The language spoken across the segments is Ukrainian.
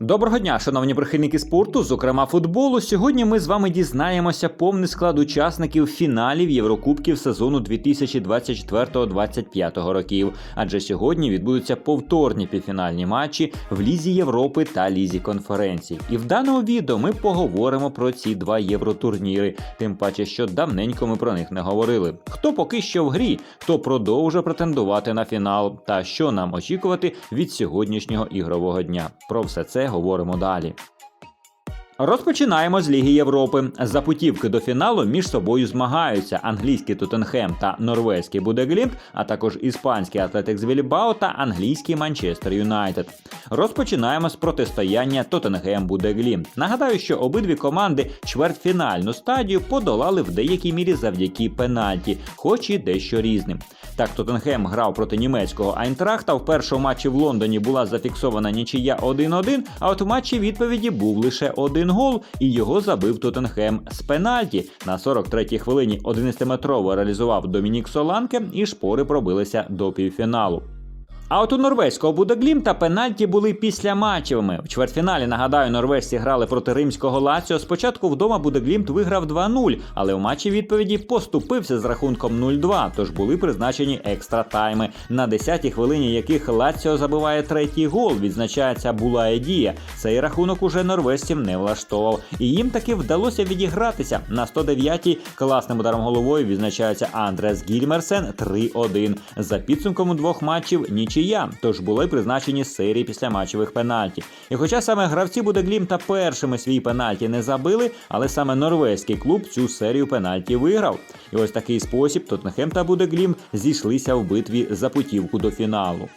Доброго дня, шановні прихильники спорту, зокрема футболу. Сьогодні ми з вами дізнаємося повний склад учасників фіналів Єврокубків сезону 2024-2025 років. Адже сьогодні відбудуться повторні півфінальні матчі в Лізі Європи та Лізі конференцій. І в даному відео ми поговоримо про ці два євротурніри, тим паче, що давненько ми про них не говорили. Хто поки що в грі, хто продовжує претендувати на фінал, та що нам очікувати від сьогоднішнього ігрового дня. Про все це говоримо далі. Розпочинаємо з Ліги Європи. За путівки до фіналу між собою змагаються англійський Тоттенхем та норвезький Будеглімт, а також іспанський Атлетикс Вільбао та англійський Манчестер Юнайтед. Розпочинаємо з протистояння Тоттенхем Будеглімт. Нагадаю, що обидві команди чвертьфінальну стадію подолали в деякій мірі завдяки пенальті, хоч і дещо різним. Так, Тоттенхем грав проти німецького Айнтрахта. В першому матчі в Лондоні була зафіксована нічия 1-1, а от в матчі відповіді був лише один гол, і його забив Тоттенхем з пенальті. На 43-й хвилині 11-метрово реалізував Домінік Соланке, і шпори пробилися до півфіналу. А от у норвезького Будеглімта пенальті були після матчевими. В чвертьфіналі, нагадаю, норвежці грали проти римського Лаціо. Спочатку вдома Будеглімт виграв 2-0, але в матчі відповіді поступився з рахунком 0-2, тож були призначені екстра тайми, на 10-й хвилині яких Лаціо забиває третій гол, відзначається Булає Дія. Цей рахунок уже норвежців не влаштовував. І їм таки вдалося відігратися. На 109-й класним ударом головою відзначається Андрес Гільмерсен 3-1. За підсумком двох матчів ніч нічия, тож були призначені серії післяматчевих пенальті. І хоча саме гравці Будеглімта першими свій пенальті не забили, але саме норвезький клуб цю серію пенальті виграв. І ось такий спосіб Тоттенхем та Будеглім зійшлися в битві за путівку до фіналу.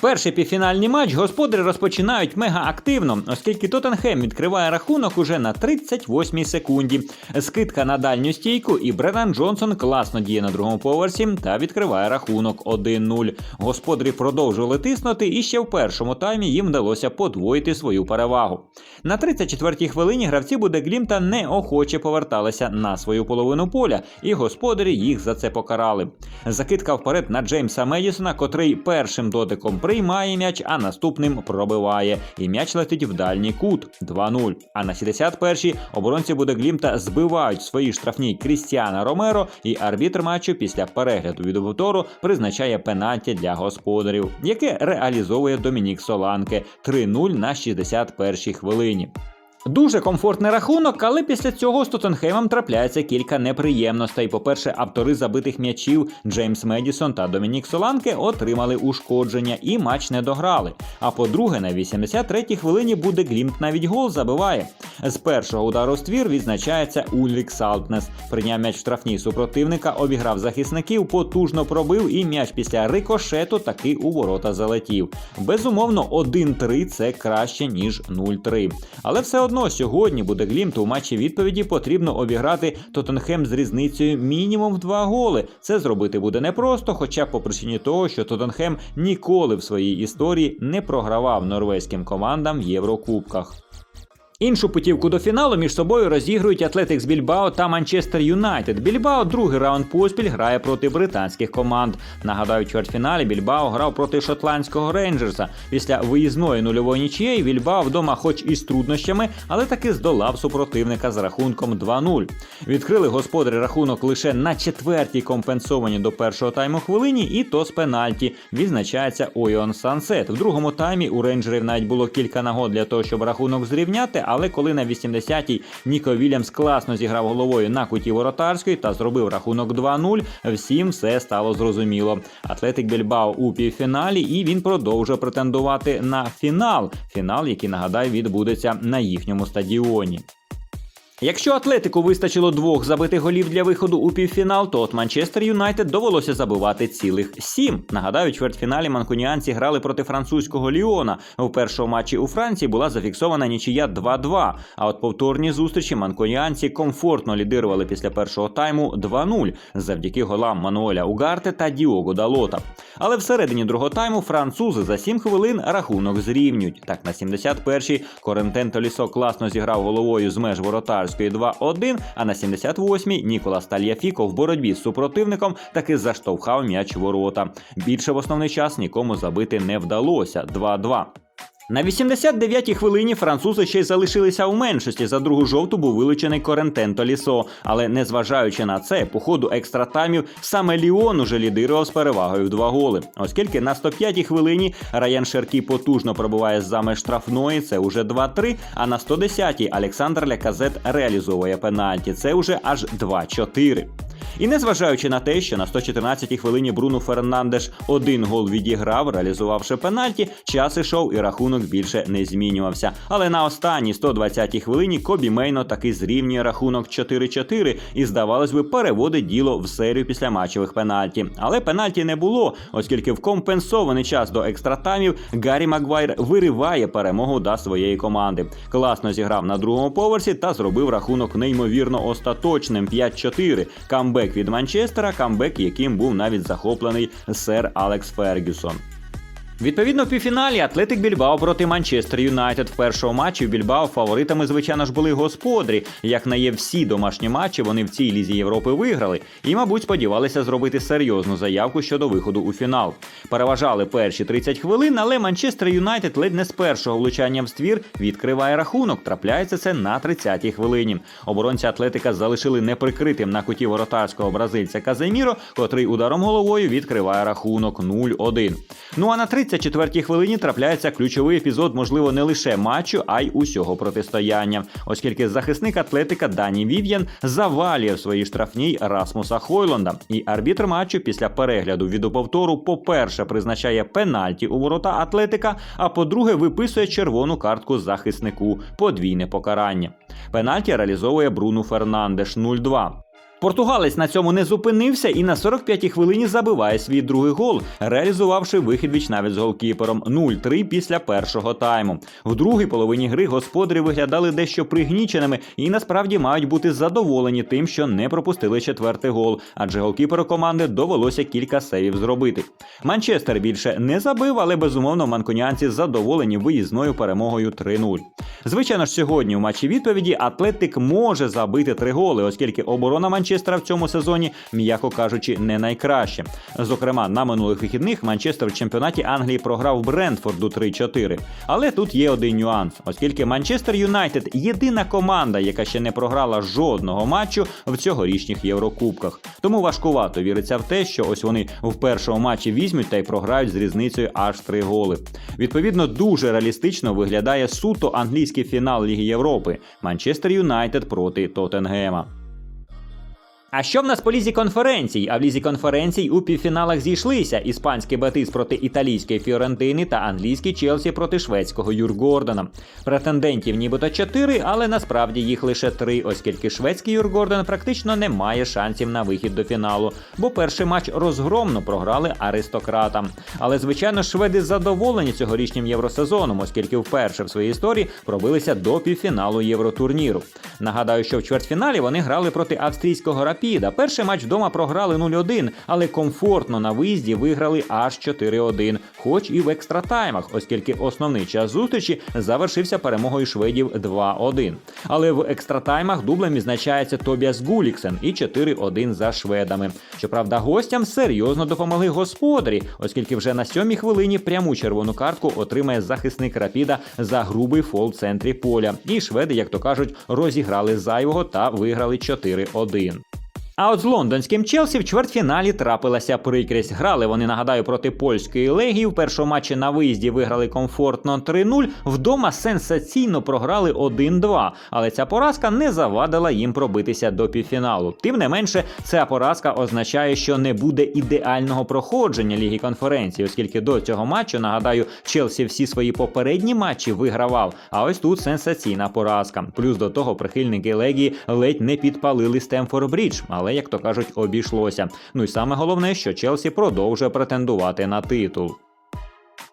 Перший півфінальний матч господарі розпочинають мега активно, оскільки Тоттенхем відкриває рахунок уже на 38-й секунді. Скидка на дальню стійку, і Бренан Джонсон класно діє на другому поверсі та відкриває рахунок 1-0. Господарі продовжували тиснути, і ще в першому таймі їм вдалося подвоїти свою перевагу. На 34-й хвилині гравці Будеглімта неохоче поверталися на свою половину поля, і господарі їх за це покарали. Закидка вперед на Джеймса Медісона, котрий першим дотиком приймає м'яч, а наступним пробиває. І м'яч летить в дальній кут 2-0. А на 71-й оборонці Будеглімта збивають свої штрафні Крістіана Ромеро, і арбітр матчу після перегляду від повтору призначає пенальті для господарів, яке реалізовує Домінік Соланке 3-0 на 61-й хвилині. Дуже комфортний рахунок, але після цього з Тоттенхемом трапляється кілька неприємностей. По-перше, автори забитих м'ячів Джеймс Медісон та Домінік Соланке отримали ушкодження і матч не дограли. А по-друге, на 83-й хвилині буде Глімт навіть гол забиває. З першого удару ствір відзначається Ульрік Салтнес. Прийняв м'яч в штрафній супротивника, обіграв захисників, потужно пробив, і м'яч після рикошету таки у ворота залетів. Безумовно, 1-3 це краще ніж 0-3. Але все одно одно сьогодні буде Глімту у матчі відповіді потрібно обіграти Тоттенхем з різницею мінімум в два голи. Це зробити буде непросто, хоча по причині того, що Тоттенхем ніколи в своїй історії не програвав норвезьким командам в Єврокубках. Іншу путівку до фіналу між собою розігрують Атлетикс Більбао та Манчестер Юнайтед. Більбао другий раунд поспіль грає проти британських команд. Нагадаю, в чвертьфіналі Більбао грав проти шотландського рейнджерса. Після виїзної нульової нічієї Більбао вдома, хоч і з труднощами, але таки здолав супротивника з рахунком 2-0. Відкрили господарі рахунок лише на четвертій компенсовані до першого тайму хвилині, і то з пенальті. Відзначається Ойон Сансет. В другому таймі у рейнджерів навіть було кілька нагод для того, щоб рахунок зрівняти але коли на 80-й Ніко Вільямс класно зіграв головою на куті воротарської та зробив рахунок 2-0, всім все стало зрозуміло. Атлетик Більбао у півфіналі, і він продовжує претендувати на фінал. Фінал, який нагадаю, відбудеться на їхньому стадіоні. Якщо Атлетику вистачило двох забитих голів для виходу у півфінал, то от Манчестер Юнайтед довелося забивати цілих сім. Нагадаю, чвертьфіналі манкуніанці грали проти французького Ліона. У першому матчі у Франції була зафіксована нічия 2-2. А от повторні зустрічі манкуніанці комфортно лідирували після першого тайму 2-0 завдяки голам Мануеля Угарте та Діого Далота. Але всередині другого тайму французи за 7 хвилин рахунок зрівнюють. Так на 71-й Корентен Толісо класно зіграв головою з меж воротарської 2-1, а на 78-й Ніколас Тальяфіко в боротьбі з супротивником таки заштовхав м'яч ворота. Більше в основний час нікому забити не вдалося 2-2. На 89-й хвилині французи ще й залишилися у меншості. За другу жовту був вилучений Корентен Толісо. Але незважаючи на це, по ходу екстратаймів саме Ліон уже лідирував з перевагою в два голи. Оскільки на 105-й хвилині Раян Шеркі потужно пробиває з зами штрафної, це уже 2-3, а на 110-й Олександр Ляказет реалізовує пенальті. Це уже аж 2-4. І незважаючи на те, що на 114-й хвилині Бруно Фернандеш один гол відіграв, реалізувавши пенальті, час ішов і рахунок більше не змінювався. Але на останній 120-й хвилині Кобі Мейно таки зрівнює рахунок 4-4 і, здавалось би, переводить діло в серію післяматчевих пенальті. Але пенальті не було, оскільки в компенсований час до екстратаймів Гаррі Магуайр вириває перемогу до своєї команди. Класно зіграв на другому поверсі та зробив рахунок неймовірно остаточним 5-4. Камбек від Манчестера, камбек, яким був навіть захоплений сер Алекс Фергюсон. Відповідно, в півфіналі Атлетик Більбао проти Манчестер Юнайтед в першому матчі в Більбао фаворитами, звичайно ж, були господарі. Як на є всі домашні матчі, вони в цій лізі Європи виграли і, мабуть, сподівалися зробити серйозну заявку щодо виходу у фінал. Переважали перші 30 хвилин, але Манчестер Юнайтед ледь не з першого влучання в ствір відкриває рахунок. Трапляється це на 30-й хвилині. Оборонці Атлетика залишили неприкритим на куті воротарського бразильця Каземіро, котрий ударом головою відкриває рахунок 0-1. Ну а на 34-й хвилині трапляється ключовий епізод, можливо, не лише матчу, а й усього протистояння, оскільки захисник Атлетика Дані Вів'ян завалює в своїй штрафній Расмуса Хойлонда. І арбітр матчу після перегляду відеоповтору, по-перше, призначає пенальті у ворота Атлетика, а по-друге, виписує червону картку захиснику подвійне покарання. Пенальті реалізовує Бруно Фернандеш 0-2. Португалець на цьому не зупинився і на 45-й хвилині забиває свій другий гол, реалізувавши вихід віч навіть з голкіпером 0-3 після першого тайму. В другій половині гри господарі виглядали дещо пригніченими і насправді мають бути задоволені тим, що не пропустили четвертий гол, адже голкіперу команди довелося кілька сейвів зробити. Манчестер більше не забив, але безумовно манкуніанці задоволені виїзною перемогою 3-0. Звичайно ж, сьогодні у матчі відповіді Атлетик може забити три голи, оскільки оборона Манчестера в цьому сезоні, м'яко кажучи, не найкраще. Зокрема, на минулих вихідних Манчестер в чемпіонаті Англії програв Брентфорду 3-4. Але тут є один нюанс, оскільки Манчестер Юнайтед єдина команда, яка ще не програла жодного матчу в цьогорічних Єврокубках. Тому важкувато віриться в те, що ось вони в першому матчі візьмуть та й програють з різницею аж три голи. Відповідно, дуже реалістично виглядає суто англійський фінал Ліги Європи Манчестер Юнайтед проти Тоттенгема. А що в нас по лізі конференцій? А в лізі конференцій у півфіналах зійшлися іспанський Бетис проти італійської Фіорентини та англійський Челсі проти шведського Юргордона. Претендентів нібито чотири, але насправді їх лише три, оскільки шведський Юргордон практично не має шансів на вихід до фіналу, бо перший матч розгромно програли аристократам. Але звичайно, шведи задоволені цьогорічнім євросезоном, оскільки вперше в своїй історії пробилися до півфіналу євротурніру. Нагадаю, що в чвертьфіналі вони грали проти австрійського Рапіда. Перший матч вдома програли 0-1, але комфортно на виїзді виграли аж 4-1, хоч і в екстратаймах, оскільки основний час зустрічі завершився перемогою шведів 2-1. Але в екстратаймах дублем відзначається Тобіас Гуліксен і 4-1 за шведами. Щоправда, гостям серйозно допомогли господарі, оскільки вже на сьомій хвилині пряму червону картку отримає захисник Рапіда за грубий фол в центрі поля. І шведи, як то кажуть, розіграли зайвого та виграли 4-1. А от з лондонським Челсі в чвертьфіналі трапилася прикрість. Грали вони, нагадаю, проти польської легії. В першому матчі на виїзді виграли комфортно 3-0. Вдома сенсаційно програли 1-2. Але ця поразка не завадила їм пробитися до півфіналу. Тим не менше, ця поразка означає, що не буде ідеального проходження ліги конференції, оскільки до цього матчу, нагадаю, Челсі всі свої попередні матчі вигравав. А ось тут сенсаційна поразка. Плюс до того прихильники легії ледь не підпалили Стемфорд Брідж. Але, як то кажуть, обійшлося. Ну і саме головне, що Челсі продовжує претендувати на титул.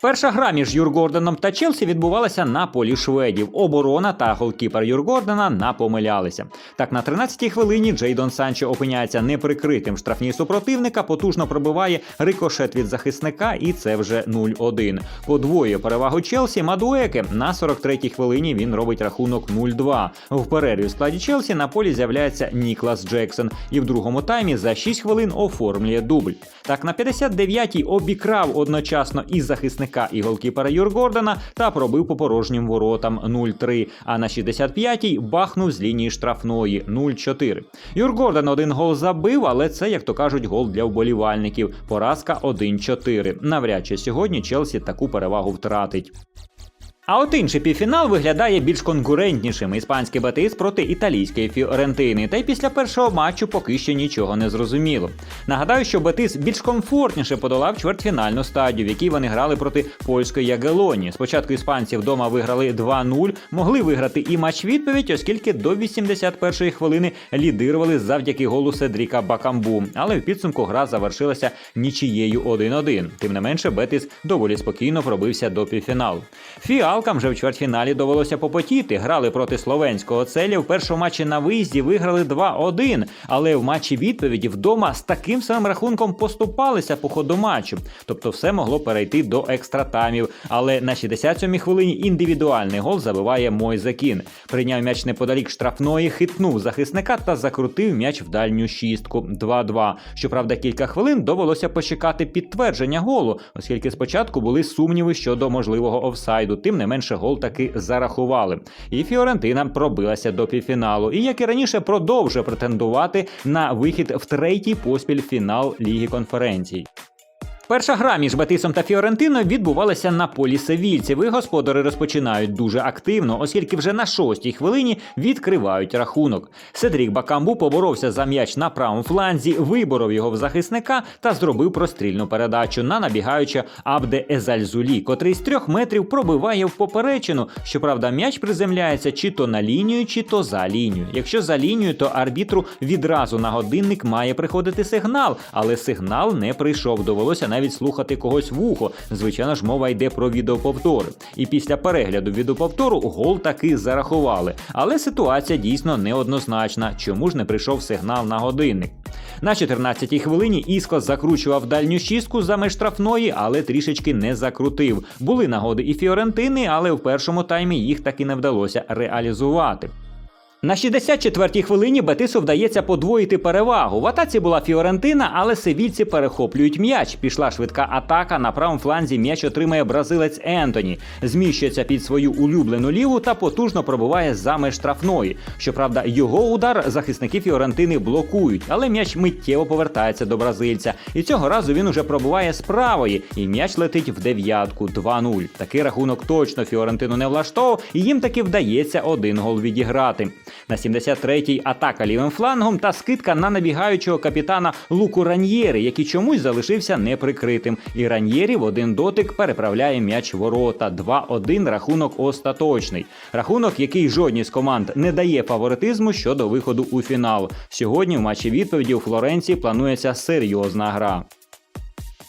Перша гра між Юргорденом та Челсі відбувалася на полі шведів. Оборона та голкіпер Юргордена напомилялися. Так, на 13-й хвилині Джейдон Санчо опиняється неприкритим штрафній супротивника, потужно пробиває рикошет від захисника, і це вже 0-1. Подвоює перевагу Челсі Мадуеке. На 43-й хвилині він робить рахунок 0-2. В перерві в складі Челсі на полі з'являється Ніклас Джексон і в другому таймі за 6 хвилин оформлює дубль. Так, на 59-й обікрав одночасно і захисника захисника і голкіпера Юр Гордона та пробив по порожнім воротам 0-3. А на 65-й бахнув з лінії штрафної 0-4. Юр Гордон один гол забив, але це, як то кажуть, гол для вболівальників. Поразка 1-4. Навряд чи сьогодні Челсі таку перевагу втратить. А от інший півфінал виглядає більш конкурентнішим. Іспанський Бетис проти італійської Фіорентини. Та й після першого матчу поки що нічого не зрозуміло. Нагадаю, що Бетис більш комфортніше подолав чвертьфінальну стадію, в якій вони грали проти польської Ягелоні. Спочатку іспанці вдома виграли 2-0, могли виграти і матч відповідь, оскільки до 81-ї хвилини лідирували завдяки голу Седріка Бакамбу. Але в підсумку гра завершилася нічією 1-1. Тим не менше, Бетис доволі спокійно пробився до півфіналу. Фіалкам же в чвертьфіналі довелося попотіти. Грали проти словенського целя. В першому матчі на виїзді виграли 2-1, але в матчі відповіді вдома з таким самим рахунком поступалися по ходу матчу. Тобто все могло перейти до екстратаймів. Але на 67-й хвилині індивідуальний гол забиває Мойзекін. Прийняв м'яч неподалік штрафної, хитнув захисника та закрутив м'яч в дальню шістку 2-2. Щоправда, кілька хвилин довелося почекати підтвердження голу, оскільки спочатку були сумніви щодо можливого офсайду. Тим не менше, гол таки зарахували. І Фіорентина пробилася до півфіналу. І як і раніше, продовжує претендувати на вихід в третій поспіль фінал Ліги конференцій. Перша гра між Бетисом та Фіорентиною відбувалася на полі Севільців. І господари розпочинають дуже активно, оскільки вже на шостій хвилині відкривають рахунок. Седрік Бакамбу поборовся за м'яч на правому фланзі, виборов його в захисника та зробив прострільну передачу на набігаюча Абде Езальзулі, котрий з трьох метрів пробиває в поперечину. Щоправда, м'яч приземляється чи то на лінію, чи то за лінію. Якщо за лінію, то арбітру відразу на годинник має приходити сигнал, але сигнал не прийшов. Довелося навіть слухати когось в ухо. Звичайно ж, мова йде про відеоповтори. І після перегляду відеоповтору гол таки зарахували. Але ситуація дійсно неоднозначна. Чому ж не прийшов сигнал на годинник? На 14-й хвилині Іско закручував дальню шістку за меж штрафної, але трішечки не закрутив. Були нагоди і Фіорентини, але в першому таймі їх таки не вдалося реалізувати. На 64-й хвилині Бетису вдається подвоїти перевагу. В атаці була Фіорентина, але севільці перехоплюють м'яч. Пішла швидка атака. На правому фланзі м'яч отримає бразилець Ентоні. Зміщується під свою улюблену ліву та потужно пробиває за меж штрафної. Щоправда, його удар захисники Фіорентини блокують, але м'яч миттєво повертається до бразильця. І цього разу він уже пробиває з і м'яч летить в дев'ятку 2-0. Такий рахунок точно Фіорентину не влаштовував, і їм таки вдається один гол відіграти. На 73-й атака лівим флангом та скидка на набігаючого капітана Луку Раньєри, який чомусь залишився неприкритим. І Раньєрі в один дотик переправляє м'яч ворота. 2-1 рахунок остаточний. Рахунок, який жодній з команд не дає фаворитизму щодо виходу у фінал. Сьогодні в матчі відповіді у Флоренції планується серйозна гра.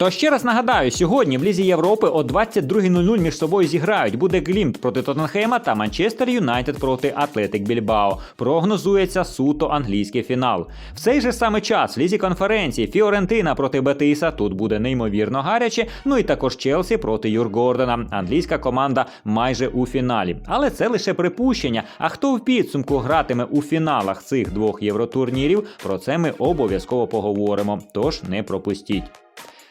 То ще раз нагадаю, сьогодні в Лізі Європи о 22.00 між собою зіграють. Буде Глімт проти Тоттенхема та Манчестер Юнайтед проти Атлетик Більбао. Прогнозується суто англійський фінал. В цей же саме час в лізі конференції Фіорентина проти Бетиса тут буде неймовірно гаряче. Ну і також Челсі проти Юргордена. Англійська команда майже у фіналі. Але це лише припущення. А хто в підсумку гратиме у фіналах цих двох євротурнірів? Про це ми обов'язково поговоримо. Тож не пропустіть.